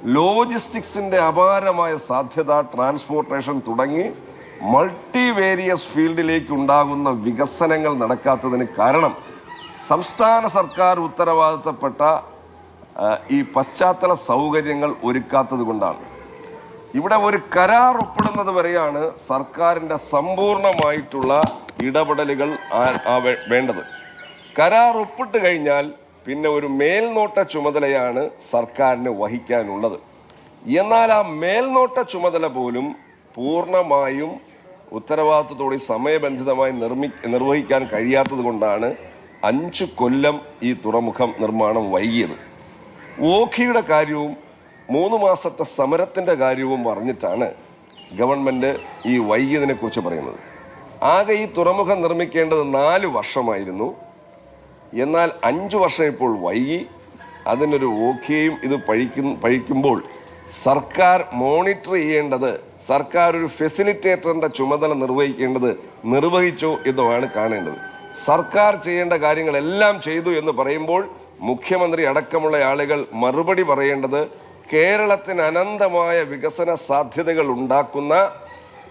ലോജിസ്റ്റിക്സിന്റെ അപാരമായ സാധ്യത ട്രാൻസ്പോർട്ടേഷൻ തുടങ്ങി മൾട്ടി വേരിയസ് ഫീൽഡിലേക്ക് ഉണ്ടാകുന്ന വികസനങ്ങൾ നടക്കാത്തതിന് കാരണം സംസ്ഥാന സർക്കാർ ഉത്തരവാദിത്തപ്പെട്ട ഈ പശ്ചാത്തല സൗകര്യങ്ങൾ ഒരുക്കാത്തത് കൊണ്ടാണ്. ഇവിടെ ഒരു കരാർ ഒപ്പിടുന്നത് വരെയാണ് സർക്കാരിന്റെ സമ്പൂർണമായിട്ടുള്ള ഇടപെടലുകൾ വേണ്ടത്. കരാർ ഒപ്പിട്ട് കഴിഞ്ഞാൽ പിന്നെ ഒരു മേൽനോട്ട ചുമതലയാണ് സർക്കാരിന് വഹിക്കാനുള്ളത്. എന്നാൽ ആ മേൽനോട്ട ചുമതല പോലും പൂർണമായും ഉത്തരവാദിത്തത്തോടെ സമയബന്ധിതമായി നിർമ്മി നിർവഹിക്കാൻ കഴിയാത്തത് കൊണ്ടാണ് അഞ്ചു കൊല്ലം ഈ തുറമുഖം നിർമ്മാണം വൈകിയത്. ഓഖിയുടെ കാര്യവും മൂന്ന് മാസത്തെ സമരത്തിന്റെ കാര്യവും പറഞ്ഞിട്ടാണ് ഗവൺമെന്റ് ഈ വൈകിയതിനെക്കുറിച്ച് പറയുന്നത്. ആകെ ഈ തുറമുഖം നിർമ്മിക്കേണ്ടത് നാല് വർഷമായിരുന്നു. എന്നാൽ അഞ്ചു വർഷം ഇപ്പോൾ വൈകി. അതിനൊരു ഓക്കെയും ഇത് പഴിക്കും പഴിക്കുമ്പോൾ സർക്കാർ മോണിറ്റർ ചെയ്യേണ്ടത് സർക്കാർ ഒരു ഫെസിലിറ്റേറ്ററിന്റെ ചുമതല നിർവഹിക്കേണ്ടത് നിർവഹിച്ചോ എന്നുമാണ് കാണേണ്ടത്. സർക്കാർ ചെയ്യേണ്ട കാര്യങ്ങളെല്ലാം ചെയ്തു എന്ന് പറയുമ്പോൾ മുഖ്യമന്ത്രി അടക്കമുള്ള ആളുകൾ മറുപടി പറയേണ്ടത് കേരളത്തിന് അനന്തമായ വികസന സാധ്യതകൾ ഉണ്ടാക്കുന്ന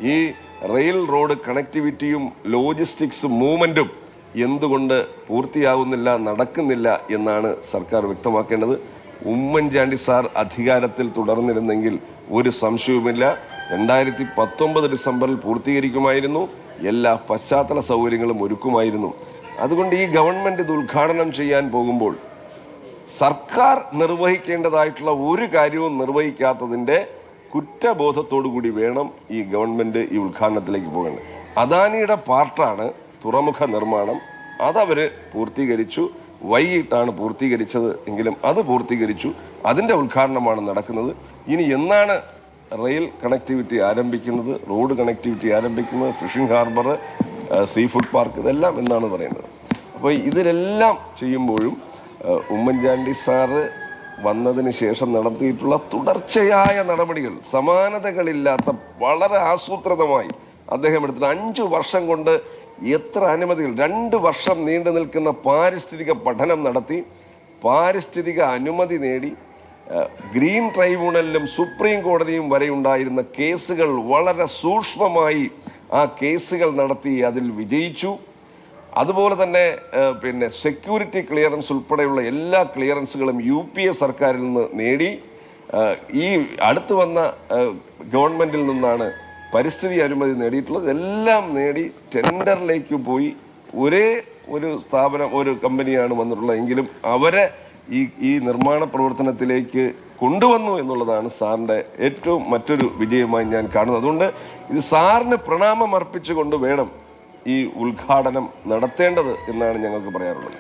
ഈ റെയിൽ റോഡ് കണക്ടിവിറ്റിയും ലോജിസ്റ്റിക്സ് മൂവ്മെന്റും എന്തുകൊണ്ട് പൂർത്തിയാകുന്നില്ല നടക്കുന്നില്ല എന്നാണ് സർക്കാർ വ്യക്തമാക്കേണ്ടത്. ഉമ്മൻചാണ്ടി സാർ അധികാരത്തിൽ തുടർന്നിരുന്നെങ്കിൽ ഒരു സംശയവുമില്ല. രണ്ടായിരത്തി പത്തൊമ്പത് ഡിസംബറിൽ പൂർത്തീകരിക്കുമായിരുന്നു. എല്ലാ പശ്ചാത്തല സൗകര്യങ്ങളും ഒരുക്കുമായിരുന്നു. അതുകൊണ്ട് ഈ ഗവൺമെന്റ് ഇത് ഉദ്ഘാടനം ചെയ്യാൻ പോകുമ്പോൾ സർക്കാർ നിർവഹിക്കേണ്ടതായിട്ടുള്ള ഒരു കാര്യവും നിർവഹിക്കാത്തതിന്റെ കുറ്റബോധത്തോടു കൂടി വേണം ഈ ഗവൺമെന്റ് ഈ ഉദ്ഘാടനത്തിലേക്ക് പോകേണ്ടത്. അദാനിയുടെ പാർട്ടാണ് തുറമുഖ നിർമ്മാണം അതവർ പൂർത്തീകരിച്ചു. വൈകിട്ടാണ് പൂർത്തീകരിച്ചത് എങ്കിലും അത് പൂർത്തീകരിച്ചു. അതിന്റെ ഉദ്ഘാടനമാണ് നടക്കുന്നത്. ഇനി എന്നാണ് റെയിൽ കണക്ടിവിറ്റി ആരംഭിക്കുന്നത് റോഡ് കണക്ടിവിറ്റി ആരംഭിക്കുന്നത് fishing harbour seafood park ഇതെല്ലാം എന്നാണ് പറയുന്നത്. അപ്പോൾ ഇതിലെല്ലാം ചെയ്യുമ്പോഴും ഉമ്മൻചാണ്ടി സാറ് വന്നതിന് ശേഷം നടത്തിയിട്ടുള്ള തുടർച്ചയായ നടപടികൾ സമാനതകളില്ലാത്ത വളരെ ആസൂത്രിതമായി അദ്ദേഹം എടുത്തിട്ട് അഞ്ച് വർഷം കൊണ്ട് എത്ര അനുമതികൾ? രണ്ട് വർഷം നീണ്ടു നിൽക്കുന്ന പാരിസ്ഥിതിക പഠനം നടത്തി പാരിസ്ഥിതിക അനുമതി നേടി ഗ്രീൻ ട്രൈബ്യൂണലിലും സുപ്രീം കോടതിയും വരെ ഉണ്ടായിരുന്ന കേസുകൾ വളരെ സൂക്ഷ്മമായി ആ കേസുകൾ നടത്തി അതിൽ വിജയിച്ചു. അതുപോലെ തന്നെ പിന്നെ സെക്യൂരിറ്റി ക്ലിയറൻസ് ഉൾപ്പെടെയുള്ള എല്ലാ ക്ലിയറൻസുകളും യു പി എ സർക്കാരിൽ നിന്ന് നേടി. ഈ അടുത്ത് വന്ന ഗവൺമെന്റിൽ നിന്നാണ് പരിസ്ഥിതി അനുമതി നേടിയിട്ടുള്ളത് എല്ലാം നേടി ടെൻഡറിലേക്ക് പോയി ഒരേ ഒരു സ്ഥാപനം ഒരു കമ്പനിയാണ് വന്നിട്ടുള്ളത് എങ്കിലും അവരെ ഈ ഈ നിർമ്മാണ പ്രവർത്തനത്തിലേക്ക് കൊണ്ടുവന്നു എന്നുള്ളതാണ് സാറിന്റെ ഏറ്റവും മറ്റൊരു വിജയമായി ഞാൻ കാണുന്നത്. അതുകൊണ്ട് ഇത് സാറിന് പ്രണാമം അർപ്പിച്ചുകൊണ്ട് വേണം ഈ ഉദ്ഘാടനം നടത്തേണ്ടത് എന്നാണ് ഞങ്ങൾക്ക് പറയാറുള്ളത്